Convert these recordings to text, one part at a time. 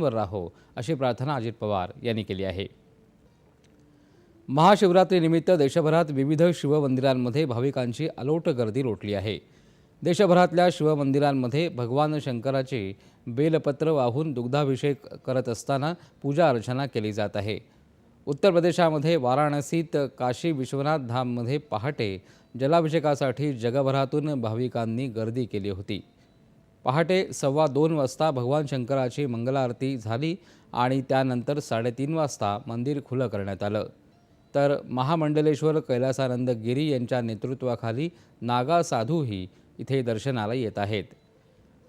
वर राहो अशी प्रार्थना अजित पवार यांनी केली आहे. महाशिवरात्रीनिमित्त देशभरात विविध शिवमंदिरांमध्ये भाविकांची अलोट गर्दी लोटली आहे. देशभरातल्या शिवमंदिरांमध्ये भगवान शंकराचे बेलपत्र वाहून दुग्धाभिषेक करत असताना पूजा अर्चना केली जात आहे. उत्तर प्रदेशामध्ये वाराणसीत काशी विश्वनाथ धाममध्ये पहाटे जलाभिषेकासाठी जगभरातून भाविकांनी गर्दी केली होती. पहाटे सव्वा दोन वाजता भगवान शंकराची मंगलारती झाली आणि त्यानंतर साडेतीन वाजता मंदिर खुलं करण्यात आलं. तर महामंडलेश्वर कैलासानंद गिरी यांच्या नेतृत्वाखाली नागा साधूही इथे दर्शनाला येत आहेत.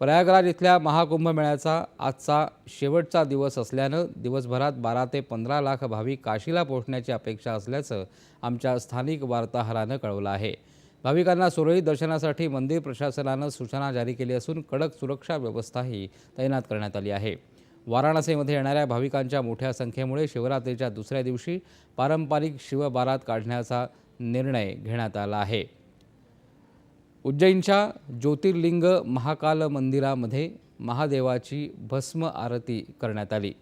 प्रयागराज इथल्या महाकुंभमेळ्याचा आजचा शेवटचा दिवस असल्यानं दिवसभरात बारा ते पंधरा लाख भाविक काशीला पोहोचण्याची अपेक्षा असल्याचं आमच्या स्थानिक वार्ताहरानं कळवलं आहे. भाविकांना सुरळीत दर्शनासाठी मंदिर प्रशासनानं सूचना जारी केली असून कडक सुरक्षा व्यवस्थाही तैनात करण्यात आली आहे. वाराणसीमध्ये येणाऱ्या भाविकांच्या मोठ्या संख्येमुळे शिवरात्रीच्या दुसऱ्या दिवशी पारंपरिक शिवबारात काढण्याचा निर्णय घेण्यात आला आहे. उज्जैनच्या ज्योतिर्लिंग महाकाल मंदिरामध्ये महादेवाची भस्म आरती करण्यात आली.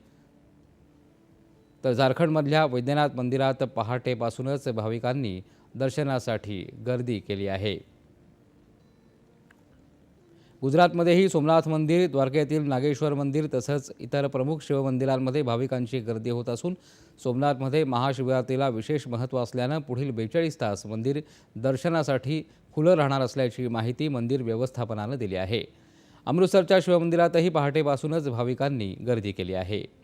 तर झारखंडमधल्या वैद्यनाथ मंदिरात पहाटेपासूनच भाविकांनी दर्शनासाठी गर्दी केली आहे. गुजरातमध्येही सोमनाथ मंदिर द्वारकेतील नागेश्वर मंदिर तसंच इतर प्रमुख शिवमंदिरांमध्ये भाविकांची गर्दी होत असून सोमनाथमध्ये महाशिवरात्रीला विशेष महत्त्व असल्यानं पुढील बेचाळीस तास मंदिर दर्शनासाठी खुलं राहणार असल्याची माहिती मंदिर व्यवस्थापनानं दिली आहे. अमृतसरच्या शिवमंदिरातही पहाटेपासूनच भाविकांनी गर्दी केली आहे.